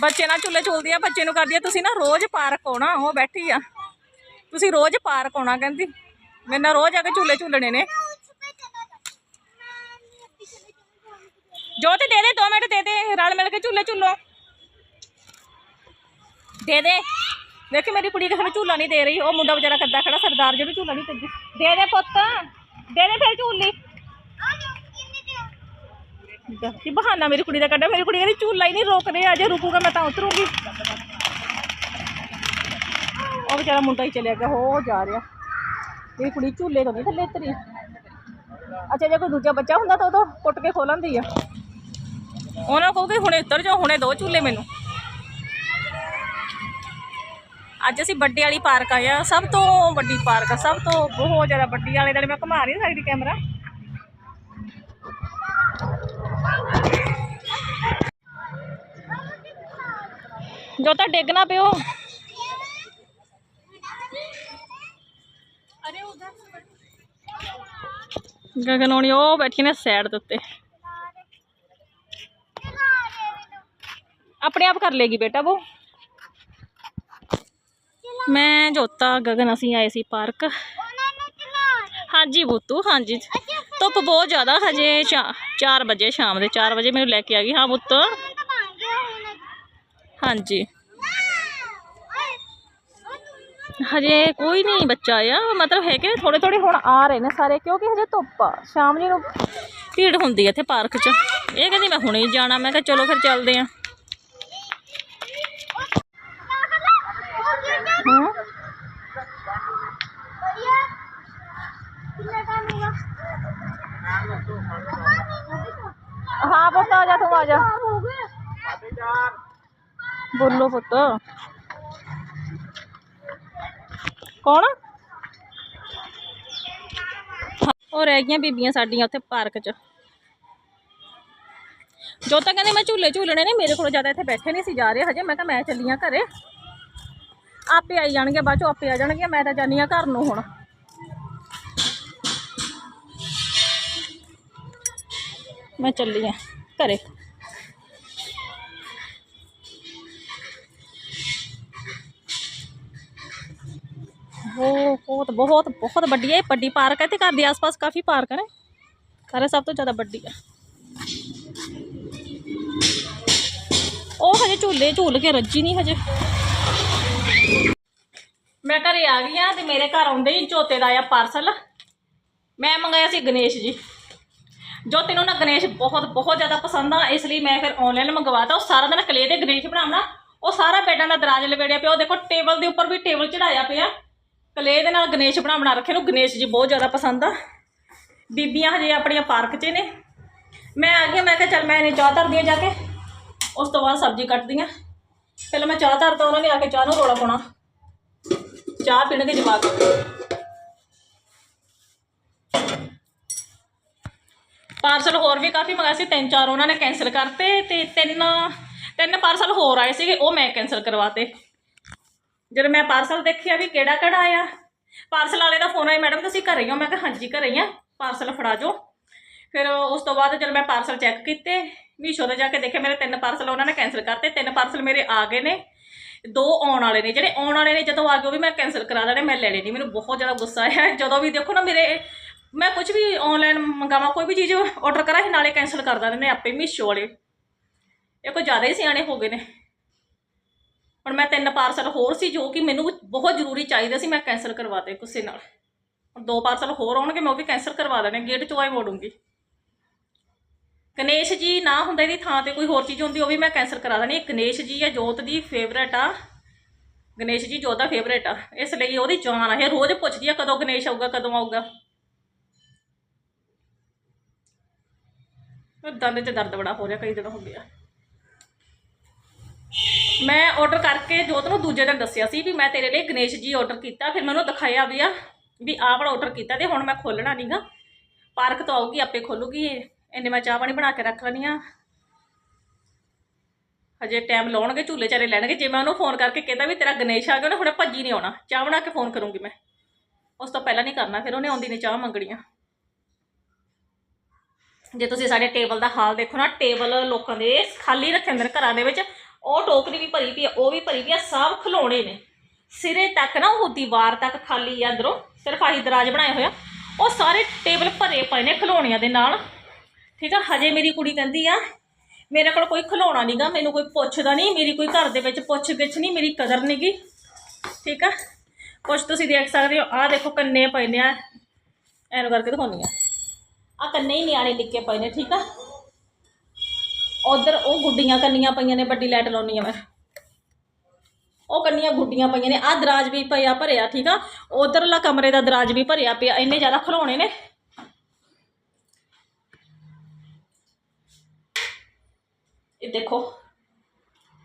ਬੱਚੇ ਨਾਲ ਝੂਲੇ ਝੂਲਦੀ ਆ ਬੱਚੇ ਨੂੰ ਕਰਦੀ ਆ, ਤੁਸੀਂ ਨਾ ਰੋਜ਼ ਪਾਰਕ ਆਉਣਾ, ਉਹ ਬੈਠੀ ਆ। ਤੁਸੀਂ ਰੋਜ਼ ਪਾਰਕ ਆਉਣਾ ਕਹਿੰਦੀ। ਮੇਰੇ ਨਾਲ ਰੋਜ਼ ਆ ਕੇ ਝੂਲੇ ਝੂਲਣੇ ਨੇ। ਜੋਤ, ਦੇ ਦੇ 2 ਮਿੰਟ, ਦੇ ਦੇ, ਰਲ ਮਿਲ ਕੇ ਝੂਲੇ ਝੂਲੋ। ਦੇ ਦੇ। ਦੇਖ ਮੇਰੀ ਕੁੜੀ ਕਿਸੇ ਨੂੰ ਝੂਲਾ ਨਹੀਂ ਦੇ ਰਹੀ, ਉਹ ਮੁੰਡਾ ਵਿਚਾਰਾ ਕੱਦਾ ਖੜਾ, ਸਰਦਾਰ ਜਿਹਨੂੰ ਝੂਲਾ ਨਹੀਂ ਦਿੰਦੀ। ਦੇ ਦੇ ਪੁੱਤ, ਦੇ ਦੇ ਫਿਰ ਝੂਲੀ। ਕੀ ਬਹਾਨਾ ਮੇਰੀ ਕੁੜੀ ਦਾ ਕੱਢਿਆ, ਮੇਰੀ ਕੁੜੀ ਕਹਿੰਦੀ ਝੂਲਾ ਹੀ ਨਹੀਂ ਰੋਕ ਰਿਹਾ ਅਜੇ ਰੁਕੂਗਾ ਮੈਂ ਤਾਂ ਉਤਰੂਗੀ। ਉਹ ਵਿਚਾਰਾ ਮੁੰਡਾ ਹੀ ਚਲਿਆ ਗਿਆ, ਹੋ ਜਾ ਰਿਹਾ। ਮੇਰੀ ਕੁੜੀ ਝੂਲੇ ਤੋਂ ਨਹੀਂ ਥੱਲੇ ਉਤਰੀ। ਅੱਛਾ, ਜੇ ਕੋਈ ਦੂਜਾ ਬੱਚਾ ਹੁੰਦਾ ਤਾਂ ਉਹ ਤਾਂ ਕੁੱਟ ਕੇ ਖੋਲ੍ਹਦੀ ਆ। ਉਹਨਾਂ ਨੂੰ ਕਹੂਗੀ, ਹੁਣੇ ਉਤਰ ਜਾਓ, ਹੁਣੇ ਦੋ ਝੂਲੇ ਮੈਨੂੰ। ਅੱਜ ਅਸੀਂ ਵੱਡੇ ਵਾਲੀ ਪਾਰਕ ਆਏ ਆ, ਸਭ ਤੋਂ ਵੱਡੀ ਪਾਰਕ ਆ, ਸਭ ਤੋਂ ਬਹੁਤ ਜ਼ਿਆਦਾ ਵੱਡੀ ਵਾਲੇ ਨਾਲ ਮੈਂ ਘੁਮਾ ਨਹੀਂ ਸਕਦੀ ਕੈਮਰਾ। ਜੋ ਤਾਂ ਡਿੱਗ ਨਾ ਪਿਓ ਗਗਨ ਹੋਣੀ ਉਹ ਬੈਠੀ ਨੇ ਸਾਈਡ ਦੇ ਉੱਤੇ। ਆਪਣੇ ਆਪ ਕਰ ਲੇਗੀ ਬੇਟਾ ਉਹ ਮੈਂ ਜੋਤਾ ਗਗਨ ਅਸੀਂ ਆਏ ਸੀ ਪਾਰਕ। ਹਾਂਜੀ ਬੁੱਤੂ ਹਾਂਜੀ। ਧੁੱਪ ਬਹੁਤ ਜ਼ਿਆਦਾ ਹਜੇ 4 ਵਜੇ ਸ਼ਾਮ ਦੇ 4 ਵਜੇ ਮੈਨੂੰ ਲੈ ਕੇ ਆ ਗਈ ਹਾਂ ਪੁੱਤ ਹਾਂਜੀ ਹਜੇ ਕੋਈ ਨਹੀਂ ਬੱਚਾ ਆ ਮਤਲਬ ਹੈ ਕਿ ਥੋੜੇ ਥੋੜੇ ਹੁਣ ਆ ਰਹੇ ਨੇ ਸਾਰੇ ਕਿਉਂਕਿ ਹਜੇ ਧੁੱਪ ਆ ਸ਼ਾਮ ਜੀ ਨੂੰ ਭੀੜ ਹੁੰਦੀ ਹੈ ਇੱਥੇ ਪਾਰਕ 'ਚ ਇਹ ਕਹਿੰਦੀ ਮੈਂ ਹੁਣੇ ਹੀ ਜਾਣਾ ਮੈਂ ਕਿਹਾ ਚਲੋ ਫਿਰ ਚੱਲਦੇ ਆਂ ਹਾਂ ਹਾਂ ਪੁੱਤ ਆ ਜਾ ਤੂੰ ਆ ਜਾ ਬੋਲੋ ਪੁੱਤ ਕੌਣ ਉਹ ਰਹਿ ਗਈਆਂ ਬੀਬੀਆਂ ਸਾਡੀਆਂ ਉੱਥੇ ਪਾਰਕ 'ਚ ਜੋ ਤਾਂ ਕਹਿੰਦੇ ਮੈਂ ਝੂਲੇ ਝੂਲਣੇ ਨੇ ਮੇਰੇ ਕੋਲ ਜ਼ਿਆਦਾ ਇੱਥੇ ਬੈਠੇ ਨਹੀਂ ਸੀ ਜਾ ਰਹੇ ਹਜੇ ਮੈਂ ਕਿਹਾ ਮੈਂ ਚੱਲੀਆਂ ਘਰੇ ਆਪੇ ਆਈ ਜਾਣਗੇ ਬਾਅਦ ਚੋਂ ਆਪੇ ਆ ਜਾਣਗੇ ਮੈਂ ਤਾਂ ਜਾਨੀ ਆ ਘਰ ਨੂੰ ਹੁਣ ਮੈਂ ਚੱਲੀ ਆ ਘਰੇ। ਬਹੁਤ ਬਹੁਤ ਬਹੁਤ ਵੱਡੀ ਹੈ ਵੱਡੀ ਪਾਰਕ ਹੈ ਤੇ ਘਰ ਦੇ ਆਸ-ਪਾਸ ਕਾਫੀ ਪਾਰਕ ਨੇ। ਸਾਰੇ ਸਭ ਤੋਂ ਜ਼ਿਆਦਾ ਵੱਡੀ ਹੈ। ਉਹ ਹਜੇ ਝੂਲੇ, ਝੂਲ ਕੇ ਰੱਜੀ ਨਹੀਂ ਹਜੇ। ਮੈਂ ਘਰੇ ਆ ਗਈ ਆ ਤੇ ਮੇਰੇ ਘਰ ਆਉਂਦੇ ਹੀ ਝੋਤੇ ਦਾ ਆਇਆ ਪਾਰਸਲ ਮੈਂ ਮੰਗਾਇਆ ਸੀ ਗਣੇਸ਼ ਜੀ। ਜੋ ਤੈਨੂੰ ਨਾ ਗਣੇਸ਼ ਬਹੁਤ ਬਹੁਤ ਜ਼ਿਆਦਾ ਪਸੰਦ ਆ, ਇਸ ਲਈ ਮੈਂ ਫਿਰ ਆਨਲਾਈਨ ਮੰਗਵਾਤਾ ਉਹ ਸਾਰਾ ਦਿਨ ਕਲੇ ਦੇ ਗਣੇਸ਼ ਬਣਾਉਣਾ ਉਹ ਸਾਰਾ ਬੈਡਾਂ ਦਾ ਦਰਾਜ ਲਵੇੜਿਆ ਪਿਆ। ਉਹ ਦੇਖੋ ਟੇਬਲ ਦੇ ਉੱਪਰ ਵੀ ਟੇਬਲ ਚੜਾਇਆ ਪਿਆ। ਕਲੇ ਦੇ ਨਾਲ ਗਣੇਸ਼ ਬਣਾ ਬਣਾ ਰੱਖੇ ਨੂੰ। ਗਣੇਸ਼ ਜੀ ਬਹੁਤ ਜ਼ਿਆਦਾ ਪਸੰਦ ਆ। ਬੀਬੀਆਂ ਹਜੇ ਆਪਣੀਆਂ ਪਾਰਕ 'ਚ ਨੇ। ਮੈਂ ਆ ਗਿਆ ਮੈਂ ਕਿਹਾ ਚੱਲ ਮੈਂ ਇਹਨੇ ਚਾਹ ਧਰਦੀ ਹਾਂ ਜਾ ਕੇ। ਉਸ ਤੋਂ ਬਾਅਦ ਸਬਜ਼ੀ ਕੱਟਦੀ ਹਾਂ ਪਹਿਲਾਂ ਮੈਂ ਚਾਹ ਧਰਦਾ ਉਹਨਾਂ ਨੇ ਆ ਕੇ ਚਾਹ ਨੂੰ ਰੋਲਾ ਪਾਉਣਾ। ਚਾਹ ਪੀਣ ਦੇ ਜਵਾਕ ਪਾਰਸਲ ਹੋਰ ਵੀ ਕਾਫੀ ਮੰਗਾਏ ਸੀ, ਤਿੰਨ ਚਾਰ ਉਹਨਾਂ ਨੇ ਕੈਂਸਲ ਕਰਤੇ ਤੇ ਤਿੰਨ ਤਿੰਨ ਪਾਰਸਲ ਹੋਰ ਆਏ ਸੀਗੇ, ਉਹ ਮੈਂ ਕੈਂਸਲ ਕਰਵਾਤੇ। ਜਦੋਂ ਮੈਂ ਪਾਰਸਲ ਦੇਖਿਆ ਵੀ ਕਿਹੜਾ ਕਿਹੜਾ ਆਇਆ, ਪਾਰਸਲ ਵਾਲੇ ਦਾ ਫੋਨ ਆਇਆ, ਮੈਡਮ, ਤੁਸੀਂ ਘਰੇ ਹੀ ਹੋ? ਮੈਂ ਕਿਹਾ, ਹਾਂਜੀ, ਘਰੇ ਹੀ ਆ, ਪਾਰਸਲ ਫੜਾ ਜੋ ਫਿਰ ਉਸ ਤੋਂ ਬਾਅਦ ਜਦੋਂ ਮੈਂ ਪਾਰਸਲ ਚੈੱਕ ਕੀਤੇ, ਮੀਸ਼ੋ ਤੇ ਜਾ ਕੇ ਦੇਖਿਆ, ਮੇਰੇ ਤਿੰਨ ਪਾਰਸਲ ਉਹਨਾਂ ਨੇ ਕੈਂਸਲ ਕਰਤੇ, ਤਿੰਨ ਪਾਰਸਲ ਮੇਰੇ ਆ ਗਏ ਨੇ, ਦੋ ਆਉਣ ਵਾਲੇ ਨੇ। ਜਿਹੜੇ ਆਉਣ ਵਾਲੇ ਨੇ, ਜਦੋਂ ਆ ਗਏ, ਉਹ ਵੀ ਮੈਂ ਕੈਂਸਲ ਕਰਾ ਦੇਣੇ, ਮੈਂ ਲੈਣੇ ਨਹੀਂ ਮੈਨੂੰ ਬਹੁਤ ਜ਼ਿਆਦਾ ਗੁੱਸਾ ਆਇਆ। ਜਦੋਂ ਵੀ ਦੇਖੋ ਨਾ ਮੇਰੇ ਮੈਂ ਕੁਝ ਵੀ ਆਨਲਾਈਨ ਮੰਗਾਵਾਂ, ਕੋਈ ਵੀ ਚੀਜ਼ ਆਰਡਰ ਕਰਾਂ ਇਹ ਨਾਲੇ ਕੈਂਸਲ ਕਰ ਦਿੰਦੇ ਨੇ ਆਪੇ ਮੀਸ਼ੋ ਵਾਲੇ। ਇਹ ਕੋਈ ਜ਼ਿਆਦਾ ਹੀ ਸਿਆਣੇ ਹੋ ਗਏ ਨੇ। ਹੁਣ ਮੈਂ ਤਿੰਨ ਪਾਰਸਲ ਹੋਰ ਸੀ ਜੋ ਕਿ ਮੈਨੂੰ ਬਹੁਤ ਜ਼ਰੂਰੀ ਚਾਹੀਦੇ ਸੀ ਮੈਂ ਕੈਂਸਲ ਕਰਵਾਤੇ ਗੁੱਸੇ ਨਾਲ। ਹੁਣ ਦੋ ਪਾਰਸਲ ਹੋਰ ਆਉਣਗੇ, ਮੈਂ ਉਹ ਵੀ ਕੈਂਸਲ ਕਰਵਾ ਦੇਣੇ ਗੇਟ ਚੋਂ ਆਏ ਮੋੜੂੰਗੀ। ਗਣੇਸ਼ ਜੀ ਨਾ ਹੁੰਦਾ ਇਹਦੀ ਥਾਂ ਤੇ ਕੋਈ ਹੋਰ ਚੀਜ਼ ਹੁੰਦੀ, ਉਹ ਵੀ ਮੈਂ ਕੈਂਸਲ ਕਰਾ ਦੇਣੀ। ਗਣੇਸ਼ ਜੀ ਆ, ਜੋਤ ਦੀ ਫੇਵਰੇਟ ਆ। ਗਣੇਸ਼ ਜੀ ਜੋਤ ਦਾ ਫੇਵਰੇਟ ਆ। ਇਸ ਲਈ ਉਹਦੀ ਜਾਨ ਆ, ਇਹ ਰੋਜ਼ ਪੁੱਛਦੀ ਆ ਕਦੋਂ ਗਣੇਸ਼ ਆਊਗਾ, ਕਦੋਂ ਆਊਗਾ। ਦੰਦ 'ਚ ਦਰਦ ਬੜਾ ਹੋ ਰਿਹਾ, ਕਈ ਦਿਨ ਹੋ ਗਿਆ ਮੈਂ ਆਰਡਰ ਕਰਕੇ ਜੋਤ ਨੂੰ ਦੂਜੇ ਦਿਨ ਦੱਸਿਆ ਸੀ ਵੀ ਮੈਂ ਤੇਰੇ ਲਈ ਗਣੇਸ਼ ਜੀ ਆਰਡਰ ਕੀਤਾ, ਫਿਰ ਮੈਂ ਉਹਨੂੰ ਦਿਖਾਇਆ ਵੀ ਆ, ਵੀ ਆਹ ਵਾਲਾ ਆਰਡਰ ਕੀਤਾ ਤੇ ਹੁਣ ਮੈਂ ਖੋਲਣਾ ਨਹੀਂਗਾ ਪਾਰਕ ਤੋਂ ਆਊਗੀ, ਆਪੇ ਖੋਲੂਗੀ ਇੰਨੇ ਮੈਂ ਚਾਹ ਪਾਣੀ ਬਣਾ ਕੇ ਰੱਖ ਲੈਣੀ ਆ। ਹਜੇ ਟਾਈਮ ਲਾਉਣਗੇ, ਝੂਲੇ ਚਾਰੇ ਲੈਣਗੇ। ਜੇ ਮੈਂ ਉਹਨੂੰ ਫੋਨ ਕਰਕੇ ਕਹਿੰਦਾ ਵੀ ਤੇਰਾ ਗਣੇਸ਼ ਆ ਗਿਆ, ਉਹਨੇ ਹੁਣੇ ਭੱਜੀ ਨਹੀਂ ਆਉਣਾ। ਚਾਹ ਬਣਾ ਕੇ ਫੋਨ ਕਰੂੰਗੀ ਮੈਂ। ਉਸ ਤੋਂ ਪਹਿਲਾਂ ਨਹੀਂ ਕਰਨਾ, ਫਿਰ ਉਹਨੇ ਆਉਂਦੀ ਨੇ ਚਾਹ ਮੰਗਣੀ ਆ ਜੇ ਤੁਸੀਂ ਸਾਡੇ ਟੇਬਲ ਦਾ ਹਾਲ ਦੇਖੋ ਨਾ, ਟੇਬਲ ਲੋਕਾਂ ਦੇ ਖਾਲੀ ਰੱਖੇ ਹੁੰਦੇ ਨੇ ਘਰਾਂ ਦੇ ਵਿੱਚ। ਉਹ ਟੋਕਰੀ ਵੀ ਭਰੀ ਪਈ ਆ, ਉਹ ਵੀ ਭਰੀ ਪਈ ਆ, ਸਭ ਖਿਲੌਣੇ ਨੇ। ਸਿਰੇ ਤੱਕ ਨਾ ਉਹ ਦੀਵਾਰ ਤੱਕ ਖਾਲੀ ਆ ਅੰਦਰੋਂ, ਸਿਰਫ ਆਹੀ ਦਰਾਜ ਬਣਾਏ ਹੋਇਆ ਉਹ ਸਾਰੇ ਟੇਬਲ ਭਰੇ ਪਏ ਨੇ ਖਿਲੌਣਿਆਂ ਦੇ ਨਾਲ। ਠੀਕ ਆ, ਹਜੇ ਮੇਰੀ ਕੁੜੀ ਕਹਿੰਦੀ ਆ, ਮੇਰੇ ਕੋਲ ਕੋਈ ਖਿਲੌਣਾ ਨਹੀਂਗਾ ਮੈਨੂੰ ਕੋਈ ਪੁੱਛਦਾ ਨਹੀਂ ਮੇਰੀ ਕੋਈ ਘਰ ਦੇ ਵਿੱਚ ਪੁੱਛ ਗਿੱਛ ਨਹੀਂ ਮੇਰੀ ਕਦਰ ਨਹੀਂਗੀ ਠੀਕ ਆ, ਕੁਛ ਤੁਸੀਂ ਦੇਖ ਸਕਦੇ ਹੋ, ਆਹ ਦੇਖੋ ਕੰਨੇ ਪਏ ਨੇ ਆ। ਐਨ ਕਰਕੇ ਦਿਖਾਉਂਦੀ ਆ। ਆ ਕੰਨੇ ਹੀ ਨਿਆਣੇ ਨਿੱਕੇ ਪਏ ਨੇ, ਠੀਕ ਆ? ਉਧਰ ਉਹ ਗੁੱਡੀਆਂ ਕੰਨੀਆਂ ਪਈਆਂ ਨੇ, ਵੱਡੀ ਲਾਈਟ ਲਾਉਣੀ ਆ ਮੈਂ। ਉਹ ਕੰਨੀਆਂ ਗੁੱਡੀਆਂ ਪਈਆਂ ਨੇ ਆ ਦਰਾਜ ਵੀ ਪਿਆ ਭਰਿਆ, ਠੀਕ ਆ? ਉਧਰਲਾ ਕਮਰੇ ਦਾ ਦਰਾਜ ਵੀ ਭਰਿਆ ਪਿਆ, ਇੰਨੇ ਜ਼ਿਆਦਾ ਖਿਲੌਣੇ ਨੇ। ਇਹ ਦੇਖੋ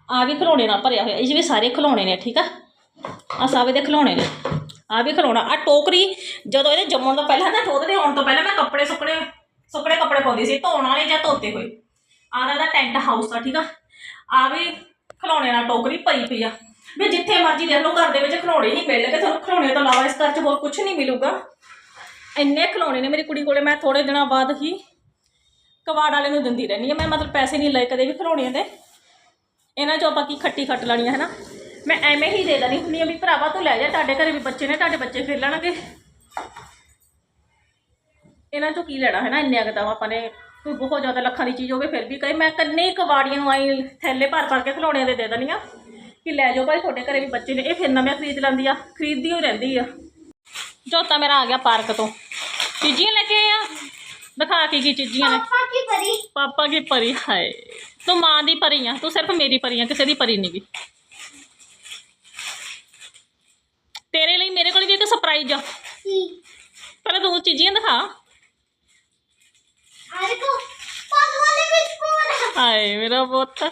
ਆ ਵੀ ਖਿਲੌਣੇ ਨਾਲ ਭਰਿਆ ਹੋਇਆ, ਇਹ 'ਚ ਵੀ ਸਾਰੇ ਖਿਲੌਣੇ ਨੇ, ਠੀਕ ਆ? ਆ ਸਾਵੇ ਦੇ ਖਿਲੌਣੇ ਨੇ। ਆ ਵੀ ਖਲੋਣਾ। ਆ ਟੋਕਰੀ, ਜਦੋਂ ਇਹਦੇ ਜੰਮਣ ਤੋਂ ਪਹਿਲਾਂ ਨਾ ਉਹਦੇ ਆਉਣ ਤੋਂ ਪਹਿਲਾਂ ਮੈਂ ਕੱਪੜੇ ਸੁੱਕਣੇ ਸੁੱਕਣੇ ਕੱਪੜੇ ਪਾਉਂਦੀ ਸੀ, ਧੋਣ ਵਾਲੇ ਜਾਂ ਧੋਤੇ ਹੋਏ। ਆਹ ਦਾ ਟੈਂਟ ਹਾਊਸ ਆ, ਠੀਕ ਆ? ਆ ਵੀ ਖਲੋਣੇ ਨਾਲ ਟੋਕਰੀ ਭਰੀ ਪਈ ਆ। ਵੀ ਜਿੱਥੇ ਮਰਜ਼ੀ ਦੇਖ ਲਓ, ਘਰ ਦੇ ਵਿੱਚ ਖਿਲੌਣੇ ਹੀ ਮਿਲਣਗੇ ਤੁਹਾਨੂੰ ਖਿਲੌਣੇ ਤੋਂ ਇਲਾਵਾ ਇਸ ਘਰ 'ਚ ਹੋਰ ਕੁਝ ਨਹੀਂ ਮਿਲੂਗਾ। ਇੰਨੇ ਖਲੋਣੇ ਨੇ ਮੇਰੀ ਕੁੜੀ ਕੋਲੇ, ਮੈਂ ਥੋੜੇ ਦਿਨਾਂ ਬਾਅਦ ਹੀ ਕਵਾੜ ਵਾਲੇ ਨੂੰ ਦਿੰਦੀ ਰਹਿੰਦੀ ਆ। ਮੈਂ ਮਤਲਬ ਪੈਸੇ ਨਹੀਂ ਲਏ ਕਦੇ ਵੀ ਖਲੋਣਿਆਂ ਦੇ। ਇਹਨਾਂ ਚੋਂ ਆਪਾਂ ਕੀ ਖੱਟੀ ਖੱਟ ਲੈਣੀ ਹੈ ਨਾ ਮੈਂ ਐਵੇਂ ਹੀ ਦੇ ਦੇਣੀ ਹੁੰਦੀ ਆ ਵੀ ਭਰਾਵਾ ਤੂੰ ਲੈ ਜਾ ਤੁਹਾਡੇ ਘਰੇ ਵੀ ਬੱਚੇ ਨੇ ਤੁਹਾਡੇ ਬੱਚੇ ਖੇਡ ਲੈਣਗੇ। ਇਹਨਾਂ ਚੋਂ ਕੀ ਲੈਣਾ ਹੈ ਨਾ ਇੰਨੇ ਤਾਂ ਆਪਾਂ ਨੇ ਕੋਈ ਬਹੁਤ ਜ਼ਿਆਦਾ ਲੱਖਾਂ ਦੀ ਚੀਜ਼ ਹੋਵੇ ਫਿਰ ਵੀ ਕਹੇ ਮੈਂ ਕੰਨੇ ਹੀ ਕਵਾੜੀਆਂ ਨੂੰ ਆਈ ਥੈਲੇ ਭਰ ਭਰ ਕੇ ਖਿਲੌਣਿਆਂ ਦੇ ਦੇ ਦੇਣੀ ਆ ਕਿ ਲੈ ਜਾਓ ਭਾਈ ਤੁਹਾਡੇ ਘਰੇ ਵੀ ਬੱਚੇ ਨੇ ਇਹ ਫਿਰ ਨਵੇਂ ਖਰੀਦ ਲੈਂਦੀ ਆ ਖਰੀਦਦੀ ਹੋਈ ਰਹਿੰਦੀ ਆ। ਜੋਤਾ ਮੇਰਾ ਆ ਗਿਆ ਪਾਰਕ ਤੋਂ। ਚੀਜ਼ੀਆਂ ਲੈ ਕੇ ਆ? ਦਿਖਾ ਕੀ ਕੀ ਚੀਜ਼ੀਆਂ ਨੇ। ਪਾਪਾ ਕੀ ਪਰੀ? ਪਾਪਾ ਕੀ ਪਰੀ ਹਾਏ। ਤੂੰ ਮਾਂ ਦੀ ਪਰੀ ਆ ਤੂੰ ਸਿਰਫ ਮੇਰੀ ਪਰੀ ਆ ਕਿਸੇ ਦੀ ਪਰੀ ਨਹੀਂ ਗੀ ਤੇਰੇ ਲਈ ਮੇਰੇ ਆ ਕੀ? ਪਹਿਲਾਂ ਤੂੰ ਚੀਜ਼ੀਆਂ ਦਿਖਾ। ਆ ਦੇਖੋ ਪਾਪਾ ਵਾਲੇ ਬਿਸਕੁਟ ਹਾਏ ਮੇਰਾ ਪੁੱਤ। ਆ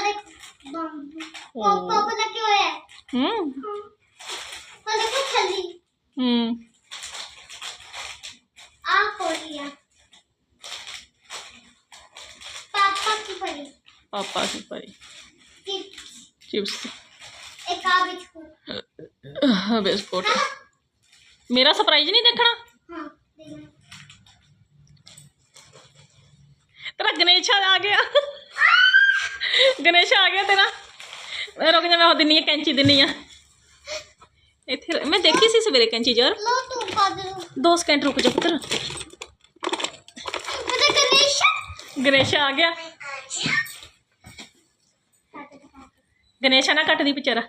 ਦੇਖੋ ਬੰਬੂ। ਪਾਪਾ ਕੀ ਹੋਇਆ? ਹੂੰ। ਆ ਦੇਖੋ ਥੱਲੀ। ਹੂੰ। ਆ। ਕੋਰੀਆ ਪਾਪਾ ਕੀ ਪਰੀ ਪਾਪਾ ਕੀ ਪਰੀ ਚਿਪਸ। ਬਿਸਕੁਟ ਮੇਰਾ ਸਰਪ੍ਰਾਈਜ਼ ਨਹੀਂ ਦੇਖਣਾ? ਹਾਂ ਤੇਰਾ ਗਣੇਸ਼ ਆ ਗਿਆ। ਗਣੇਸ਼ ਆ ਗਿਆ ਤੇਰਾ। ਮੈਂ ਰੁਕ ਜਾ ਮੈਂ ਉਹ ਦਿੰਨੀ ਆ ਕੈਂਚੀ ਦਿੰਨੀ ਆ। ਇੱਥੇ ਮੈਂ ਦੇਖੀ ਸੀ ਸਵੇਰੇ ਕੈਂਚੀ ਯਾਰ ਲੋ ਤੂੰ ਦੇ ਦੋ ਸਕਿੰਟ ਰੁਕ ਜਾ ਪੁੱਤਰ। ਤੇ ਗਣੇਸ਼ ਗਣੇਸ਼ ਆ ਗਿਆ। ਗਣੇਸ਼ਾ ਨਾ ਕੱਟਦੀ ਵਿਚਾਰਾ।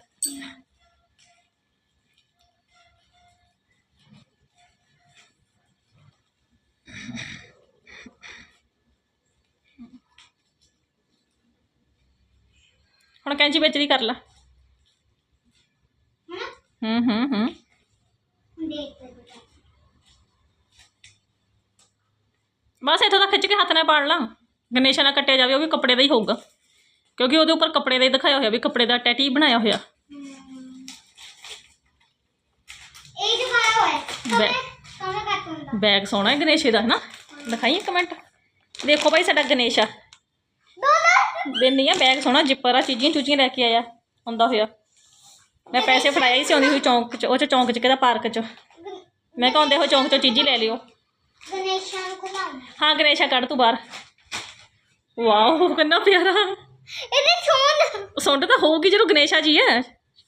ਹੁਣ ਕੈਂਚੀ ਵਿੱਚ ਦੀ ਕਰ ਲਾ। ਹਾਂ ਹੂੰ ਹੂੰ। ਹੂੰ ਦੇਖ ਬੇਟਾ। ਬਸ ਇੱਥੋਂ ਤੱਕ ਖਿੱਚ ਕੇ ਹੱਥ ਨਾਲ ਪਾੜ ਲਾ। ਗਣੇਸ਼ਾ ਨਾਲ ਕੱਟਿਆ ਜਾਵੇ ਉਹ ਵੀ ਕੱਪੜੇ ਦਾ ਹੀ ਹੋਊਗਾ। ਕਿਉਂਕਿ ਉਹਦੇ ਉੱਪਰ ਕੱਪੜੇ ਦਾ ਹੀ ਦਿਖਾਇਆ ਹੋਇਆ ਵੀ ਕੱਪੜੇ ਦਾ ਟੈਟੀ ਬਣਾਇਆ ਹੋਇਆ। ਇਹ ਦਿਖਾਇਆ ਹੋਇਆ? ਹੈ ਬੈ- ਕਮੇ ਕੱਟ ਹੁੰਦਾ। ਬੈਗ ਸੋਹਣਾ ਹੈ ਗਣੇਸ਼ੇ ਦਾ ਹੈ ਨਾ ਦਿਖਾਈ ਕਮੈਂਟ ਦੇਖੋ ਭਾਈ ਸਾਡਾ ਗਣੇਸ਼ਾ ਦੋ ਨਾ ਦਿੰਨੀ ਆ ਬੈਗ ਸੋਹਣਾ ਜਿੱਪਰ ਆ ਚੀਜ਼ੀਆਂ ਚੂਜੀਆਂ ਲੈ ਕੇ ਆਇਆ ਆਉਂਦਾ ਹੋਇਆ। ਮੈਂ ਪੈਸੇ ਫੜਾਇਆ ਹੀ ਸੀ ਆਉਂਦੀ ਹੋਈ ਚੌਂਕ ਚ ਉਹ ਚ ਚੌਂਕ ਚ ਕਿਹਦਾ ਪਾਰਕ ਚ। ਮੈਂ ਕਿਹਾ ਆਉਂਦੇ ਹੋ ਚੌਂਕ ਚੋਂ ਚੀਜ਼ੀ ਲੈ ਲਿਓ। ਗਣੇਸ਼ਾਂ ਨੂੰ ਖਿਲਾਉਣਾ ਹਾਂ ਗਣੇਸ਼ਾ ਕੱਢ ਤੂੰ ਬਾਹਰ। ਵਾਓ ਕਿੰਨਾ ਪਿਆਰਾ। ਇਹਦੇ ਛੋਨ। ਸੁੰਡ ਤਾਂ ਹੋਊਗੀ ਜਦੋਂ ਗਣੇਸ਼ਾ ਜੀ ਹੈ।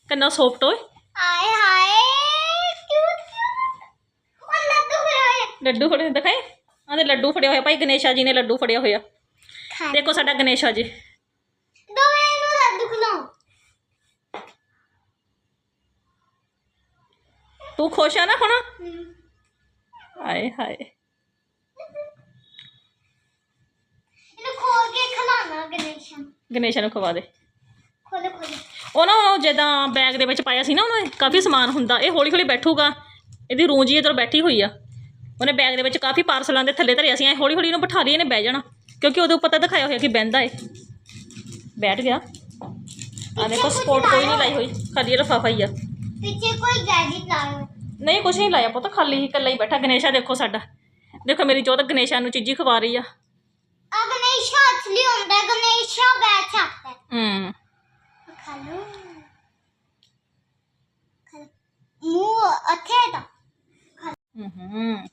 ਕਿੰਨਾ ਸੌਫਟ ਓਏ। ਆਏ ਹਾਏ ਕਿਊਟ ਕਿਊਟ ਉਹ ਲੱਡੂ ਹੋਇਆ। ਲੱਡੂ ਫੜੇ ਦਿਖਾਏ ਆਂਦੇ ਲੱਡੂ ਫੜਿਆ ਹੋਇਆ ਭਾਈ ਗਣੇਸ਼ਾ ਜੀ ਨੇ ਲੱਡੂ ਫੜਿਆ ਹੋਇਆ। ਦੇਖੋ ਸਾਡਾ ਗਣੇਸ਼ਾ ਜੀ ਦੋ ਮੈਨੂੰ ਲੱਡੂ ਖਿਲਾਓ ਤੂੰ ਖੁਸ਼ ਆ ਨਾ ਹੁਣ? ਹਾਏ ਹਾਏ। ਇਹਨੂੰ ਖੋਲ ਕੇ ਖਿਲਾਉਣਾ ਗਣੇਸ਼ਾਂ। ਨੂੰ। ਗਣੇਸ਼ਾ ਨੂੰ ਖਵਾ ਦੇ। ਖੋਲੋ ਖੋਲੋ। ਉਹ ਨਾ ਉਹ ਜਿੱਦਾਂ ਬੈਗ ਦੇ ਵਿੱਚ ਪਾਇਆ ਸੀ ਨਾ ਉਹਨੇ ਕਾਫੀ ਸਮਾਨ ਹੁੰਦਾ ਇਹ ਹੌਲੀ ਹੌਲੀ ਬੈਠੂਗਾ। ਇਹਦੀ ਰੂੰ ਜੀ ਇੱਧਰ ਬੈਠੀ ਹੋਈ ਆ। ਉਹਨੇ ਬੈਗ ਦੇ ਵਿੱਚ ਕਾਫੀ ਪਾਰਸਲਾਂ ਦੇ ਥੱਲੇ ਧਰਿਆ ਸੀ ਐ ਹੌਲੀ ਹੌਲੀ ਇਹਨੂੰ ਬਿਠਾ ਲਈ ਇਹਨੇ ਬਹਿ ਜਾਣਾ। ਕਿਉਂਕਿ ਉਹਦੇ ਉੱਪਰ ਤਾਂ ਦਿਖਾਇਆ ਹੋਇਆ ਕਿ ਬਹਿੰਦਾ ਏ। ਬੈਠ ਗਿਆ। ਆ ਦੇਖੋ ਸਪੋਰਟ ਕੋਈ ਨਹੀਂ ਲਾਈ ਹੋਈ। ਖਾਲੀ ਲਫਾਫਾ ਹੀ ਆ। ਪਿੱਛੇ ਕੋਈ ਗੈਜਟ ਲਾਇਆ। ਨਹੀਂ ਕੁਛ ਨਹੀਂ ਲਾਇਆ ਪੁੱਤ ਖਾਲੀ ਹੀ ਇਕੱਲਾ ਹੀ ਬੈਠਾ। ਗਣੇਸ਼ਾ ਦੇਖੋ ਸਾਡਾ। ਦੇਖੋ ਮੇਰੀ ਜੋਤ ਗਣੇਸ਼ਾ ਨੂੰ ਚੀਜ਼ੀ ਖਵਾ ਰਹੀ ਆ। ਆ ਗਣੇਸ਼ਾ ਅਸਲੀ ਹੁੰਦਾ ਹੈ, ਗਣੇਸ਼ਾ ਬੈਠ ਸਕਦਾ। ਹੈ। ਹੂੰ ਖਾ ਲਓ। ਖਾ ਲਓ। ਮੂੰਹ ਅੱਥੇ ਦਾ ਹੂੰ।